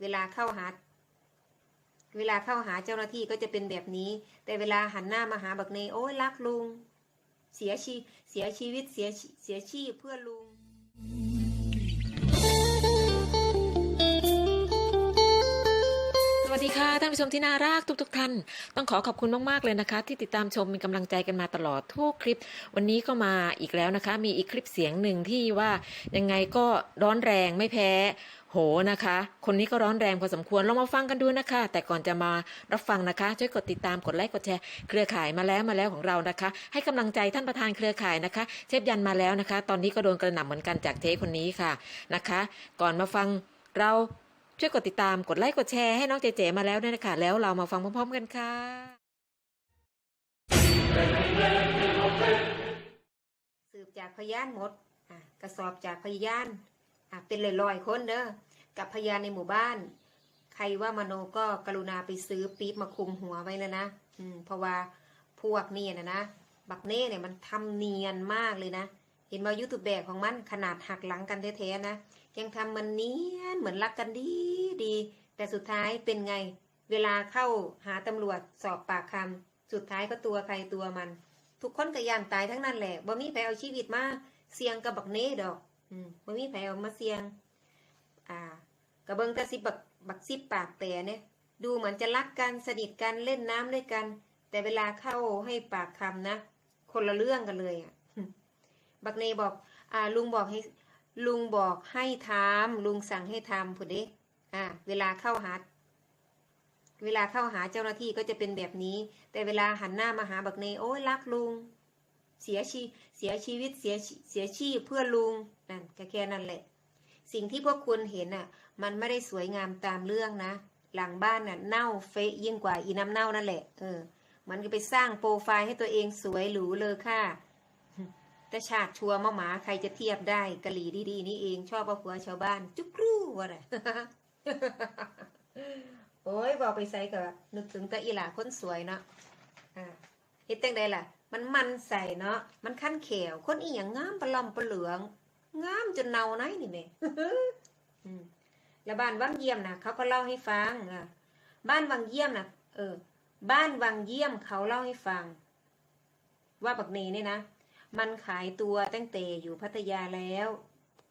เวลาเข้าหา เวลาเข้าหาเจ้าหน้าที่ก็จะเป็นแบบนี้ แต่เวลาหันหน้ามาหาบักเนโอ้ยรักลุง เสียชีเสียชีวิตเสียเสียชีพเพื่อลุง ท่านผู้ชมที่น่ารักทุกๆทท่าน ต้องขอขอบคุณมากๆเลยนะคะ ที่ติดตามชมเป็นกำลังใจกันมาตลอดทุกคลิป วันนี้ก็มาอีกแล้วนะคะ มีอีกคลิปเสียงหนึ่งที่ว่ายังไงก็ร้อนแรงไม่แพ้โหนะคะ คนนี้ก็ร้อนแรงพอสมควรลองมาฟังกันดูนะคะ แต่ก่อนจะมารับฟังนะคะ ช่วยกดติดตามกดไลค์กดแชร์เครือข่ายมาแล้วมาแล้วของเรานะคะ ให้กำลังใจท่านประธานเครือข่ายนะคะ เชฟยันมาแล้วนะคะ ตอนนี้ก็โดนกระหน่ำเหมือนกันจากเจ๊คนนี้ค่ะนะคะ ก่อนมาฟังเรา ช่วยกดติดตามกดไลค์กดแชร์ให้น้องเจเจมาแล้วด้วยนะคะแล้วเรามาฟังพร้อมๆกันค่ะสืบจากพยานหมดอะกระสอบจากพยานอะเป็นลอยๆคนเด้อกับพยานในหมู่บ้านใครว่ามโนก็กรุณาไปซื้อปี๊บมาคุมหัวไว้แล้วนะ อืม เพราะว่าพวกนี่นะนะ บักเน่เนี่ยมันทำเนียนมากเลยนะ เห็นว่ายูทูบแบกของมันขนาดหักหลังกันแท้ๆนะ ยังทำมันเนียนเหมือนรักกันดีดี แต่สุดท้ายเป็นไง เวลาเข้าหาตำรวจสอบปากคำสุดท้ายก็ตัวใครตัวมัน ทุกคนก็ยานตายทั้งนั้นแหละบ่มีใครเอาชีวิตมาเสี่ยงกับบักเน่ดอก อืมบ่มีใครเอามาเสี่ยง อ่ากระเบิงตะสิบักบักซิบปากแต่เนี่ยดูเหมือนจะรักกันสนิทกันเล่นน้ำด้วยกัน แต่เวลาเข้าให้ปากคำนะ คนละเรื่องกันเลยอะ บักเนบอกอ่าลุงบอกให้ลุงบอกให้ทำลุงสั่งให้ทำผู้เด็กอ่าเวลาเข้าหาเวลาเข้าหาเจ้าหน้าที่ก็จะเป็นแบบนี้ แต่เวลาหันหน้ามาหาบักเนโอ้ยรักลุง เสียชีเสียชีวิตเสียชีเสียชีพเพื่อลุงนั่นก็แค่นั้นแหละ สิ่งที่พวกคุณเห็นน่ะ มันไม่ได้สวยงามตามเรื่องนะ หลังบ้านน่ะเน่าเฟะยิ่งกว่าอีน้ำเน่านั่นแหละเออมันก็ไปสร้างโปรไฟล์ให้ตัวเองสวยหรูเลยค่ะ แต่ชาติชัวมาหมาใครจะเทียบได้กะหลีดีๆนี่เองชอบเอาหัวชาวบ้าน จุกรูวะไรโอ้ยบอกไปใส่กับนึกถึงต่อีหล่าคนสวยเนาะอ่าเฮ็ดจังใดล่ะ มันมันใส่เนาะมันขั้นเขวคนอีหยังงามปลอมปลเหลืองงามจนเนาไหนนี่แม่แล้วบ้านวังเยี่ยมนะเขาก็เล่าให้ฟังอะบ้านวังเยี่ยมนะเออ บ้านวังเยี่ยมเขาเล่าให้ฟัง ว่าบักเนเนี่ยนะ มันขายตัวตั้งแต่อยู่พัทยาแล้ว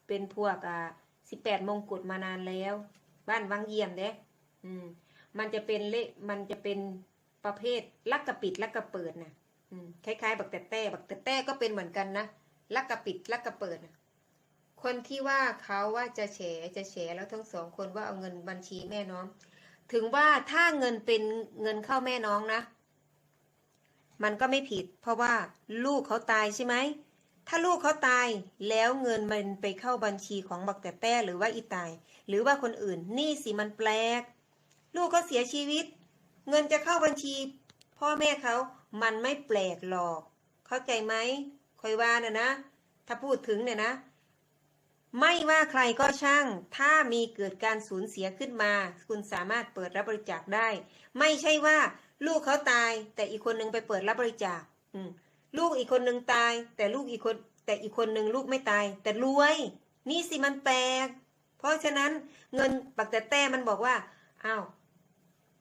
เป็นพวกอ่าสิบแปดมงกุฎมานานแล้ว บ้านวังเยี่ยมเด้อืม มันจะเป็นเลมันจะเป็นประเภทลักกระปิดลักกระเปิดนะอืมคล้ายๆ บักแต่แต่บักแต่แต่ก็เป็นเหมือนกันนะลักกระปิดลักกระเปิดนะคนที่ว่าเขาว่าจะแฉจะแฉแล้วทั้งสองคนว่าเอาเงินบัญชีแม่น้อง ถึงว่าถ้าเงินเป็นเงินเข้าแม่น้องนะ มันก็ไม่ผิด เพราะว่าลูกเขาตายใช่ไหม ถ้าลูกเขาตายแล้วเงินมันไปเข้าบัญชีของบักแต่แต่หรือว่าอีตาย หรือว่าคนอื่นนี่สิมันแปลก ลูกเขาเสียชีวิต เงินจะเข้าบัญชี พ่อแม่เขามันไม่แปลกหรอก เข้าใจไหมคอยว่านะนะ ถ้าพูดถึงเนี่ยนะ ไม่ว่าใครก็ช่าง ถ้ามีเกิดการสูญเสียขึ้นมา คุณสามารถเปิดรับบริจาคได้ ไม่ใช่ว่า ลูกเขาตาย แต่อีกคนนึงไปเปิดรับบริจาคลูกอีกคนนึงตาย แต่ลูกอีกคน แต่อีกคนนึงลูกไม่ตาย แต่รวย นี่สิมันแปลก เพราะฉะนั้นเงินปักแต่แต่มันบอกว่าอ้าว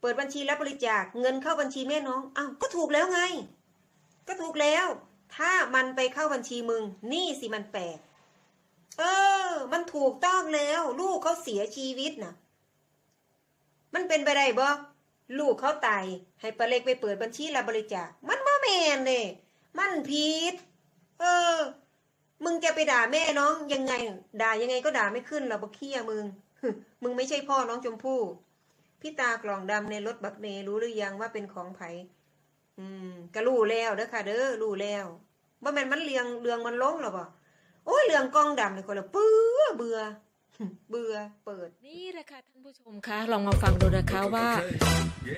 เปิดบัญชีรับบริจาค เงินเข้าบัญชีแม่น้องอ้าวก็ถูกแล้วไง ก็ถูกแล้ว ถ้ามันไปเข้าบัญชีมึง นี่สิมันแปลก เออ มันถูกต้องแล้ว ลูกเขาเสียชีวิตนะมันเป็นไปได้บ่ลูกเขาตายให้ปลาเล็กไปเปิดบัญชีรับบริจาค มันบ่แมนเลยมันผิด เออ มึงจะไปด่าแม่น้องยังไง ด่ายังไงก็ด่าไม่ขึ้นหรอกบักเขี้ยมึง มึงไม่ใช่พ่อน้องชมพู่ พี่ตากล่องดำในรถบักเนรู้หรือยังว่าเป็นของไผอืมก็รู้แล้วเด้อค่ะ เด้อรู้แล้วว่าแมนมันเลียงเรืองมันลงหรอบ่ อ้ยเรื่องกล้องดำเลยคนละเบื่อเบื่อเบื่อเปิด นี่แหละค่ะท่านผู้ชมคะลองมาฟังดูนะคะว่า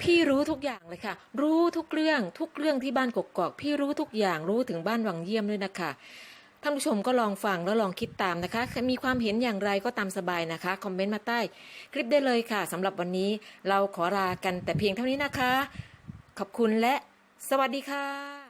พี่รู้ทุกอย่างเลยค่ะ รู้ทุกเรื่องทุกเรื่องที่บ้านกกอกพี่รู้ทุกอย่างรู้ถึงบ้านวังเยี่ยมด้วยนะคะท่านผู้ชมก็ลองฟังแล้วลองคิดตามนะคะ มีความเห็นอย่างไรก็ตามสบายนะคะ คอมเมนต์มาใต้ คลิปได้เลยค่ะสำหรับวันนี้เราขอลากันแต่เพียงเท่านี้นะคะ ขอบคุณและสวัสดีค่ะ